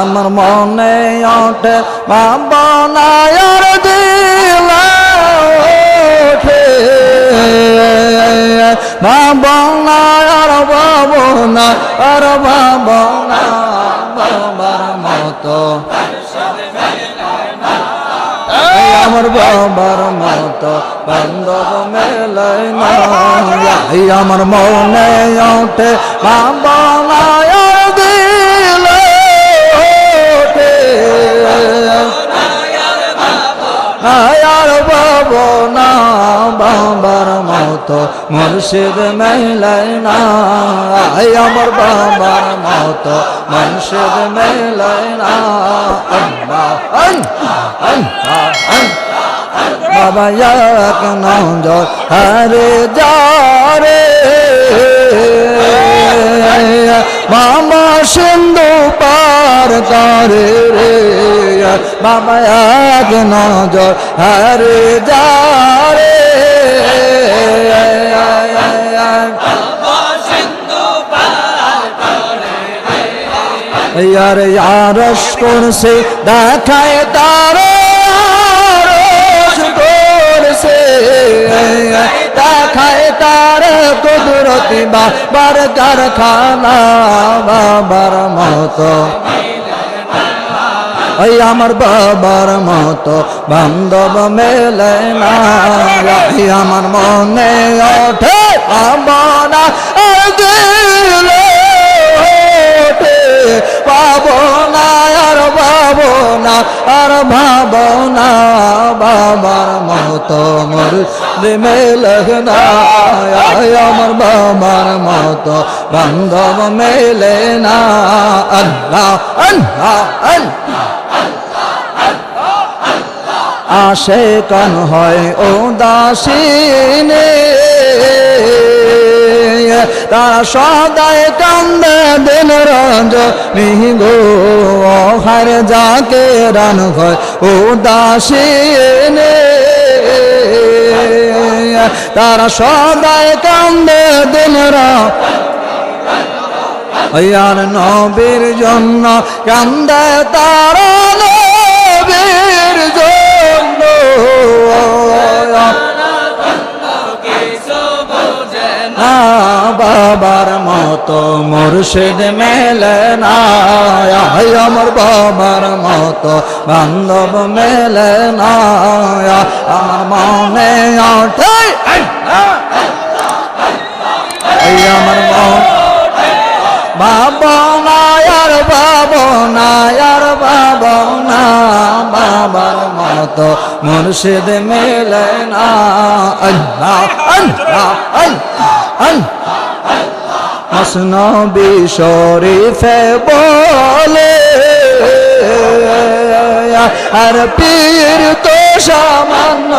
আমার মনে ওঠে ভাবনায়ার দিল ওঠে। ভাবনায়ার ভাবনা আর বাবার মতো। আমার বাবার মতো, বান্ধব মেলায় না আমার মনে ওঠে ভাবনায়ার আয়ার বাবো না বাবার মতো, মুর্শিদ মেলাই না। আমার বাবার মতো, মুর্শিদ মেলাই না। বাবা, এক হরে যারে মামা সিন্ধু পার করে রে। বাবা, এক নজর হরে যারে ইয়ার ইয়ারস করছে, দেখায় তার করছে। দেখায় তার কুদরতি বাবার কারখানা, বাবার মতো। ওই আমার বাবার মতো বান্ধব মেলে না। আমার মনে ওঠে আমার দিল ওঠে পাবো না আর পাবো না আর ভাবো না বাবার মতো মোর মেলে না। আমার বাবার মতো বান্ধব মেলে না। আল্লাহ আল্লাহ আল্লাহ। আসে কান হয় ও দাসিনে তারা সদায় কান্দে দিন রঞ্জ নিগো হার যাকে রান হয় ও দাসিনে তারা সদায় কান্দে দিন আর নবীর জন্য কান্দে তারা বাবার মতো মুর্শিদ মেলে না। আমার বাবার মতো বান্ধব মেলে না। আমার মনে আমার মন। বাবা নায়ার বাবা নায়ার, বাবা না, বাবার মতো মুর্শিদ মেলে না। আল্লাহ আল্লাহ আল্লাহ মসনবী শরীফে বলে, আর পীর তো সামান্য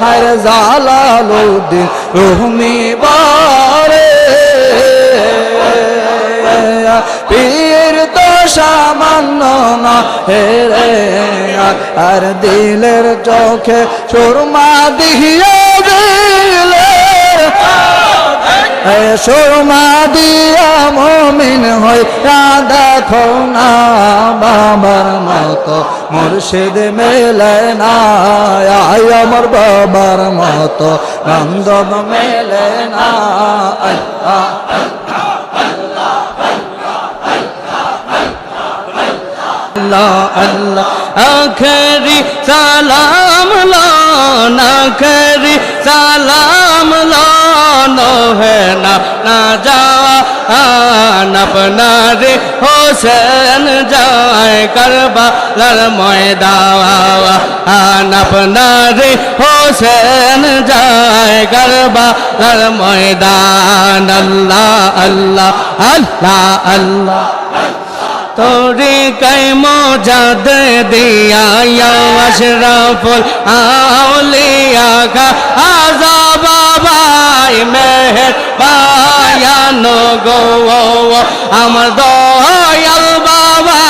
হার জালালুদ্দিন রুহমি বারে পীর তো সামান্য না হেরে আর দিলের চোখে সুরমা দিয়ে দিলে। সুরমা দিয়া মমিন হই দেখো না বাবার মতো, মুর্শিদ মেলে না আমার বাবার মতো বান্ধব মেলে না আল্লাহ আল্লাহ। আখরি সালাম লান আখরি সালাম লান হে না না যাওয়া, আন আপনারে হোসেন যায় করবালার ময়দাওয়া। আন আপনারে হোসেন যায় করবালার ময়দান। আল্লাহ আল্লাহ আল্লাহ আল্লাহ। তোরে কাই মজাদ দিয়া আশরাফুল আউলিয়া কা আজা বাবাই মেহের বায়ান গো আমার দয়াল বাবা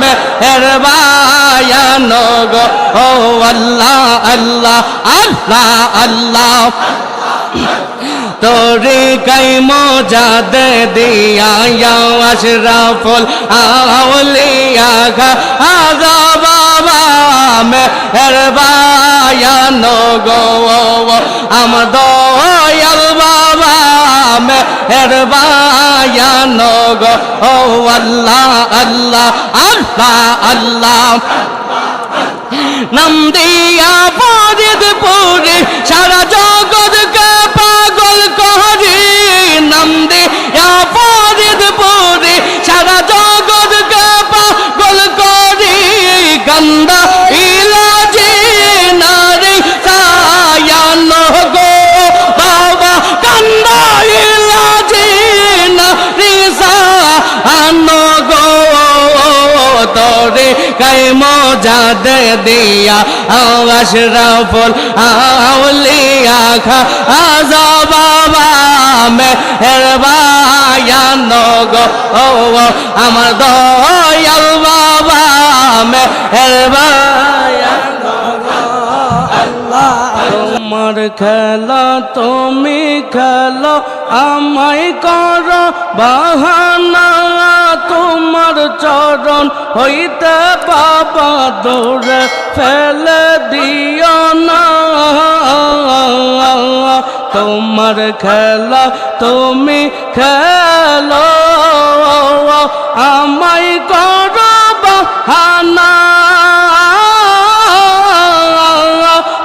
মেহের বায়ান গো, ও, আল্লাহ আল্লাহ আল্লাহ আল্লাহ। তোরে কাই মজা দে দিয়া আশরাফুল আউলিয়া খা আজা বাবা মেহরবায়ান গো আমার দয়াল বাবা মেহরবায়ান গো ও, আল্লাহ আল্লাহ আল্লাহ আল্লাহ। নাম দিয়া পরিদ পুরি সারা তোরে মজা দে দিয়া আশরাফুল আউলিয়া খা, আজা বাবা মেহরবায়ান গো ও আমার দয়াল বাবা মেহরবায়ান তোমার খেলা তুমি খেলো, আমায় কর বাহানা তোমার চরণ হইতে বাবা দৌড়ে ফেলে দিও না। তোমার খেলা তুমি খেলো। আমায় কর বাহানা।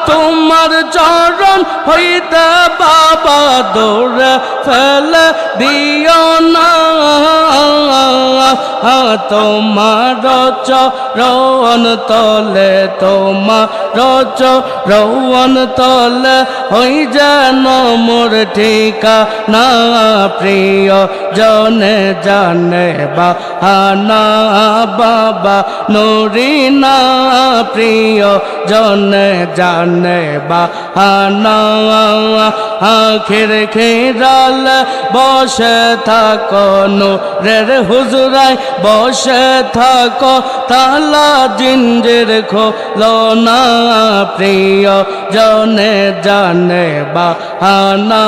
তোমার চরণ হইতে বাবা দৌড়ে ফেলে না তোমার চরণ তলে, তোমার চরণ তলে হই যেন মোর ঠিকা না প্রিয় জনে জানে বা, না বাবা নুরি না প্রিয় জনে জানে বা না আখের খেরাল বসে থাকো নুরের হুজুরাই। বসে থাকো তালা জিঞ্জের খোলো না প্রিয় জনে জানে বা না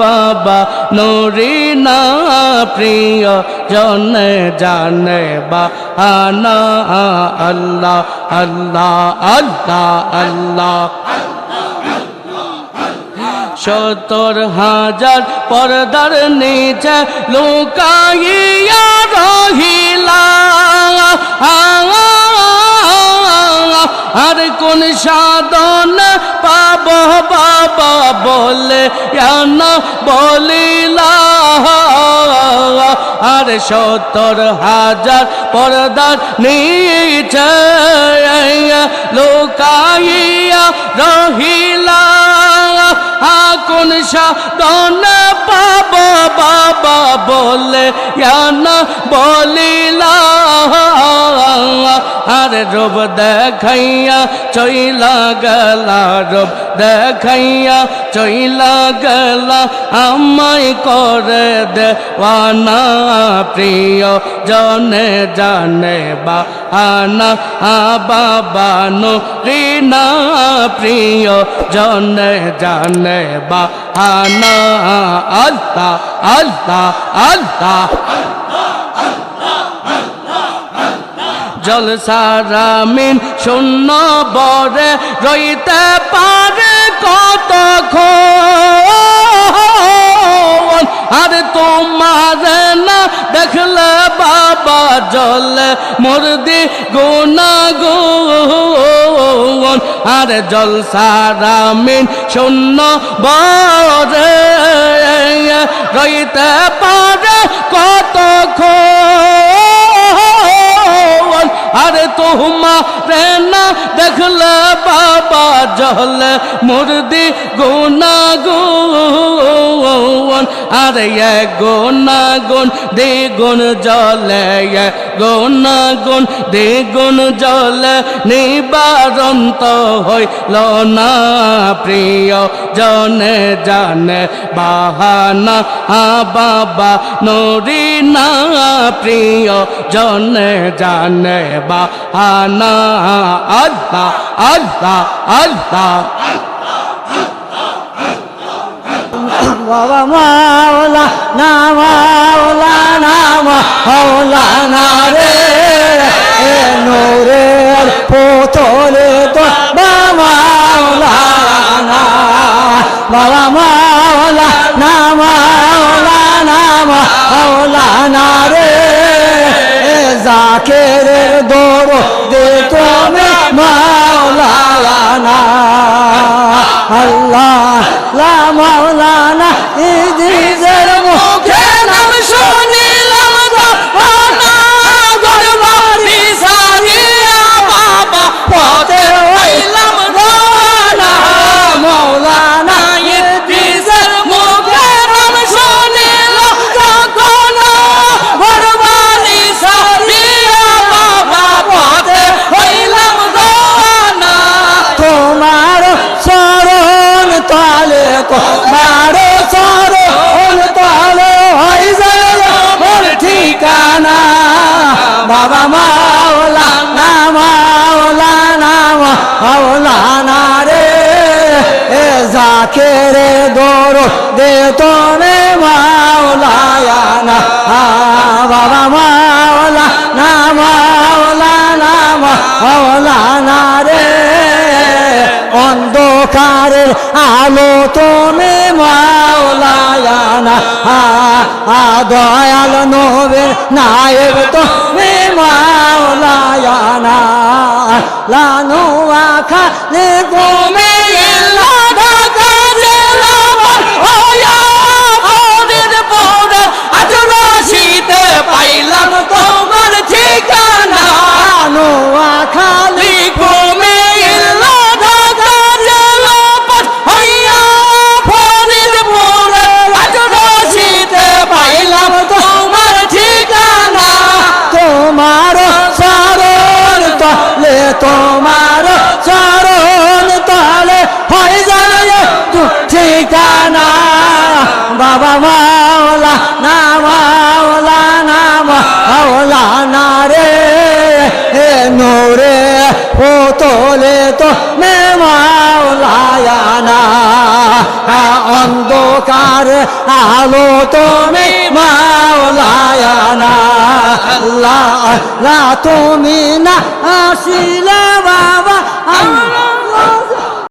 বাবা নুরি না প্রিয় জনে জানে বা না আল্লাহ আল্লাহ আল্লাহ আল্লাহ। সত্তর হাজার পর্দার নিচে লুকাইয়া রহিলা। আর কোন সাধন পাব বাবা বলে না বলিলা? আর সত্তর হাজার পর্দার নিচে লুকাইয়া রহিলা। কোন সাধন বাবা বাবা বলে না বলিলা আর রূপ দেখাইয়া চইলা গেলা, রূপ দেখাইয়া চইলা গেলা, আমায় করে দেওয়ানা প্রিয় জনে জানে বা আনা বাবা নো রিনা প্রিয় জনে জানে বা আনা আল্লাহ আল্লাহ আল্লাহ। জল সারা মিন শূন্য বরে রইতে পারে কত আর তোমার না দেখলে বাবা জলে মুর্দি গুনা গুন আর জল সারা মিন শূন্য বরে রইতে পারে কত আরে তোমারে না দেখলে বাবা জলে মুর্দি গুনা গুন আরে গুনা গুন দ্বিগুণ জলে, এ গুনা গুন দ্বিগুণ জলে নিবারন্ত হইল না। প্রিয় জনে জানে, বাহানা আ বাবা নুরি না। প্রিয় জনে জানে বাহানা আল্লাহ আল্লাহ আল্লাহ বাবা মাওলা, না মাওলা না মাওলা, না রে। নূরের পোতলে তো মাওলা, না। বাবা মাওলা, না মাওলা না মাওলা, না রে। জাকেরের দৌড় দে তুমি মাওলানা। আল্লাহ লা মাওলানা ইদিজের মুখে নাম শুনিলাম জাকেরে দৌড় দে তোরে বাবা মাওলা না মাওলা না মাওলা না রে। অন্ধকারের আলো তুমি মাওলায়ানা আ দয়াল নবের নায়েব তুমি মাওলায়ানা লানু আখা নে তুমি no, তো মে মাওলায়ানা অন্ধকার আলো তুমি মাওলায়ানা আল্লাহ তুমি না আসিলে বাবা